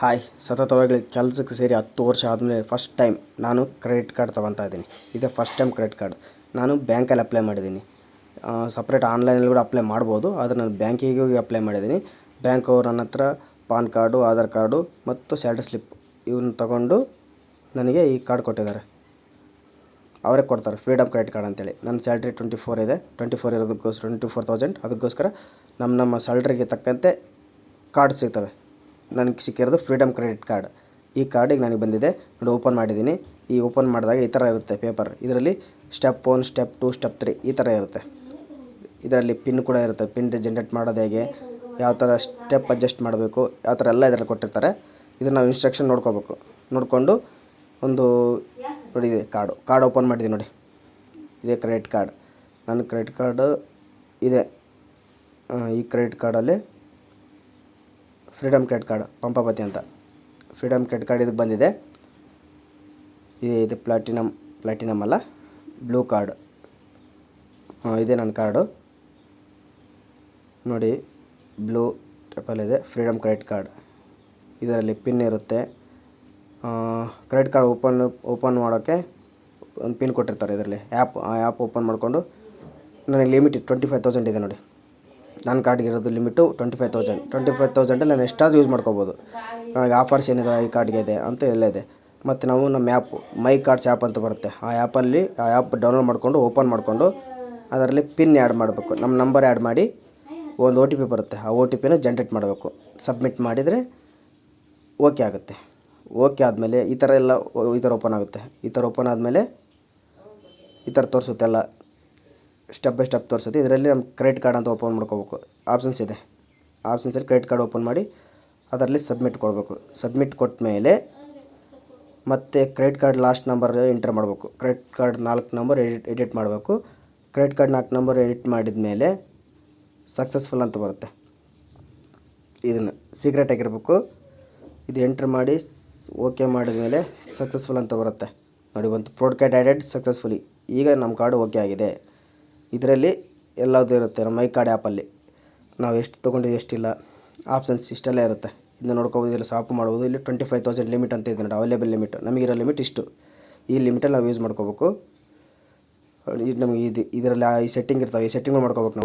Hi, ಸತತವಾಗಿ ಕೆಲಸಕ್ಕೆ ಸೇರಿ ಹತ್ತು ವರ್ಷ ಆದಮೇಲೆ ಫಸ್ಟ್ ಟೈಮ್ ನಾನು ಕ್ರೆಡಿಟ್ ಕಾರ್ಡ್ ತೊಗೊತಾ ಇದ್ದೀನಿ. ಇದೇ ಫಸ್ಟ್ ಟೈಮ್ ಕ್ರೆಡಿಟ್ ಕಾರ್ಡ್ ನಾನು ಬ್ಯಾಂಕಲ್ಲಿ ಅಪ್ಲೈ ಮಾಡಿದ್ದೀನಿ. ಸಪ್ರೇಟ್ ಆನ್ಲೈನಲ್ಲಿ ಕೂಡ ಅಪ್ಲೈ ಮಾಡ್ಬೋದು, ಆದರೆ ನಾನು ಬ್ಯಾಂಕಿಗೆ ಹೋಗಿ ಅಪ್ಲೈ ಮಾಡಿದ್ದೀನಿ. ಬ್ಯಾಂಕ್ ಅವ್ರು ನನ್ನ ಹತ್ರ ಪಾನ್ ಕಾರ್ಡು, ಆಧಾರ್ ಕಾರ್ಡು ಮತ್ತು ಸ್ಯಾಲ್ರಿ ಸ್ಲಿಪ್ ಇವನ್ನ ತಗೊಂಡು ನನಗೆ ಈ ಕಾರ್ಡ್ ಕೊಟ್ಟಿದ್ದಾರೆ. ಅವರೇ ಕೊಡ್ತಾರೆ ಫ್ರೀಡಮ್ ಕ್ರೆಡಿಟ್ ಕಾರ್ಡ್ ಅಂತೇಳಿ. ನನ್ನ ಸ್ಯಾಲ್ರಿ ಟ್ವೆಂಟಿ ಫೋರ್ ಇದೆ. ಟ್ವೆಂಟಿ ಫೋರ್ ಇರೋದಕ್ಕೋಸ್ಕರ ಟ್ವೆಂಟಿ ಫೋರ್ ತೌಸಂಡ್ ಅದಕ್ಕೋಸ್ಕರ ನಮ್ಮ ನಮ್ಮ ಸ್ಯಾಲ್ರಿಗೆ ತಕ್ಕಂತೆ ಕಾರ್ಡ್ ಸಿಗ್ತವೆ. ನನಗೆ ಸಿಕ್ಕಿರೋದು ಫ್ರೀಡಮ್ ಕ್ರೆಡಿಟ್ ಕಾರ್ಡ್ ಈ ಕಾರ್ಡಿಗೆ ನನಗೆ ಬಂದಿದೆ. ನೋಡಿ ಓಪನ್ ಮಾಡಿದ್ದೀನಿ. ಈ ಓಪನ್ ಮಾಡಿದಾಗ ಈ ಥರ ಇರುತ್ತೆ ಪೇಪರ್ ಇದರಲ್ಲಿ step one step two step three ಈ ಥರ ಇರುತ್ತೆ. ಇದರಲ್ಲಿ ಪಿನ್ ಕೂಡ ಇರುತ್ತೆ. ಪಿನ್ ಜನ್ರೇಟ್ ಮಾಡೋದು ಹೇಗೆ, ಯಾವ ಥರ ಸ್ಟೆಪ್ ಅಡ್ಜಸ್ಟ್ ಮಾಡಬೇಕು, ಯಾವ ಥರ ಎಲ್ಲ ಇದರಲ್ಲಿ ಕೊಟ್ಟಿರ್ತಾರೆ. ಇದನ್ನು ನಾವು ಇನ್ಸ್ಟ್ರಕ್ಷನ್ ನೋಡ್ಕೋಬೇಕು. ನೋಡಿಕೊಂಡು ಒಂದು, ನೋಡಿ ಕಾರ್ಡು ಕಾರ್ಡ್ ಓಪನ್ ಮಾಡಿದ್ದೀನಿ ನೋಡಿ. ಇದೇ ಕ್ರೆಡಿಟ್ ಕಾರ್ಡ್ ನನ್ನ ಕ್ರೆಡಿಟ್ ಕಾರ್ಡು ಇದೆ. ಈ ಕ್ರೆಡಿಟ್ ಕಾರ್ಡಲ್ಲಿ ಫ್ರೀಡಮ್ ಕ್ರೆಡಿಟ್ ಕಾರ್ಡ್ ಪಂಪಾಪತಿ ಅಂತ. ಫ್ರೀಡಮ್ ಕ್ರೆಡಿಟ್ ಕಾರ್ಡ್ ಇದಕ್ಕೆ ಬಂದಿದೆ. ಇದು ಪ್ಲಾಟಿನಮ್ ಪ್ಲಾಟಿನಮ್ ಅಲ್ಲ, ಬ್ಲೂ ಕಾರ್ಡ್. ಹಾಂ, ಇದೆ ನನ್ನ ಕಾರ್ಡು. ನೋಡಿ, ಬ್ಲೂ ಟೆಪಲ್ ಇದೆ ಫ್ರೀಡಮ್ ಕ್ರೆಡಿಟ್ ಕಾರ್ಡ್. ಇದರಲ್ಲಿ ಪಿನ್ ಇರುತ್ತೆ. ಕ್ರೆಡಿಟ್ ಕಾರ್ಡ್ ಓಪನ್ ಓಪನ್ ಮಾಡೋಕ್ಕೆ ಒಂದು ಪಿನ್ ಕೊಟ್ಟಿರ್ತಾರೆ ಇದರಲ್ಲಿ. ಆ್ಯಪ್, ಆ ಆ್ಯಪ್ ಓಪನ್ ಮಾಡಿಕೊಂಡು, ನನಗೆ ಲಿಮಿಟ್ ಟ್ವೆಂಟಿ ಫೈವ್ ತೌಸಂಡ್ ಇದೆ ನೋಡಿ. ನನ್ನ ಕಾರ್ಡ್ಗೆ ಇರೋದು limit twenty five thousand. Twenty five ತೌಸಂಡಲ್ಲಿ ನಾನು ಎಷ್ಟಾದರೂ ಯೂಸ್ ಮಾಡ್ಕೋಬೋದು. ನನಗೆ ಆಫರ್ಸ್ ಏನಿದೆ, ಈ ಕಾರ್ಡ್ಗೆ ಇದೆ ಅಂತ ಎಲ್ಲ ಇದೆ. ಮತ್ತು ನಾವು ನಮ್ಮ ಆ್ಯಪ್ ಮೈ ಕಾರ್ಡ್ಸ್ ಆ್ಯಪ್ ಅಂತ ಬರುತ್ತೆ. ಆ ಆ್ಯಪಲ್ಲಿ ಆ ಆ್ಯಪ್ ಡೌನ್ಲೋಡ್ ಮಾಡಿಕೊಂಡು ಓಪನ್ ಮಾಡಿಕೊಂಡು, ಅದರಲ್ಲಿ ಪಿನ್ ಆ್ಯಡ್ ಮಾಡಬೇಕು. ನಮ್ಮ ನಂಬರ್ ಆ್ಯಡ್ ಮಾಡಿ, ಒಂದು ಓ ಟಿ ಪಿ ಬರುತ್ತೆ. ಆ ಒ ಟಿ ಪಿನ ಜನ್ರೇಟ್ ಮಾಡಬೇಕು. ಸಬ್ಮಿಟ್ ಮಾಡಿದರೆ ಓಕೆ ಆಗುತ್ತೆ. ಓಕೆ ಆದಮೇಲೆ ಈ ಥರ ಎಲ್ಲ, ಈ ಥರ ಓಪನ್ ಆಗುತ್ತೆ. ಈ ಥರ ಓಪನ್ ಆದಮೇಲೆ ಈ ಥರ ತೋರಿಸುತ್ತೆ ಎಲ್ಲ. ಸ್ಟೆಪ್ ಬೈ ಸ್ಟೆಪ್ ತೋರಿಸುತ್ತೆ. ಇದರಲ್ಲಿ ನಮ್ಮ ಕ್ರೆಡಿಟ್ ಕಾರ್ಡ್ ಅಂತ ಓಪನ್ ಮಾಡ್ಕೋಬೇಕು. ಆಪ್ಷನ್ಸ್ ಇದೆ. ಆಪ್ಷನ್ಸಲ್ಲಿ ಕ್ರೆಡಿಟ್ ಕಾರ್ಡ್ ಓಪನ್ ಮಾಡಿ ಅದರಲ್ಲಿ ಸಬ್ಮಿಟ್ ಕೊಡಬೇಕು. ಸಬ್ಮಿಟ್ ಕೊಟ್ಟ ಮೇಲೆ ಮತ್ತು credit card last number enter ಮಾಡಬೇಕು. ಕ್ರೆಡಿಟ್ ಕಾರ್ಡ್ ನಾಲ್ಕು ನಂಬರ್ ಎಡಿಟ್ ಎಡಿಟ್ ಮಾಡಬೇಕು. ಕ್ರೆಡಿಟ್ ಕಾರ್ಡ್ ನಾಲ್ಕು ನಂಬರ್ ಎಡಿಟ್ ಮಾಡಿದ ಮೇಲೆ ಸಕ್ಸಸ್ಫುಲ್ ಅಂತ ಬರುತ್ತೆ. ಇದನ್ನು ಸೀಕ್ರೆಟ್ ಆಗಿರಬೇಕು. ಇದು ಎಂಟ್ರ್ ಮಾಡಿ ಓಕೆ ಮಾಡಿದ ಮೇಲೆ ಸಕ್ಸಸ್ಫುಲ್ ಅಂತ ಬರುತ್ತೆ. ನೋಡಿ, ಒಂದು ಪ್ರೋಡ್ಕ್ಯಾಟ್ ಆ್ಯಡೆಡ್ ಸಕ್ಸಸ್ಫುಲಿ ಈಗ ನಮ್ಮ ಕಾರ್ಡ್ ಓಕೆ ಆಗಿದೆ. ಇದರಲ್ಲಿ ಎಲ್ಲದೂ ಇರುತ್ತೆ ನಮ್ಮ ಮೈ ಕಾರ್ಡ್ ಆ್ಯಪಲ್ಲಿ. ನಾವು ಎಷ್ಟು ತೊಗೊಂಡಿದ್ದೀವಿ ಎಷ್ಟಿಲ್ಲ. ಆಪ್ಷನ್ಸ್ ಇಷ್ಟೆಲ್ಲ ಇರುತ್ತೆ. ಇದನ್ನ ನೋಡ್ಕೋಬೋದು ಇಲ್ಲಿ ಸ್ವಾಪ್ ಮಾಡ್ಬೋದು. ಇಲ್ಲಿ ಟ್ವೆಂಟಿ ಫೈವ್ ತೌಸಂಡ್ ಲಿಮಿಟ್ ಅಂತ ಇದೆ ನೋಡಿ ಅವೈಲೇಬಲ್ ಲಿಮಿಟ್ ನಮಗಿರೋ ಲಿಮಿಟ್ ಇಷ್ಟು. ಈ ಲಿಮಿಟಲ್ಲಿ ನಾವು ಯೂಸ್ ಮಾಡ್ಕೋಬೇಕು. ಇದು ನಮಗೆ ಇದು ಇದರಲ್ಲಿ ಈ ಸೆಟ್ಟಿಂಗ್ ಇರ್ತವೆ, ಈ ಸೆಟ್ಟಿಂಗ್ ಮಾಡ್ಕೋಬೇಕು ನಾವು.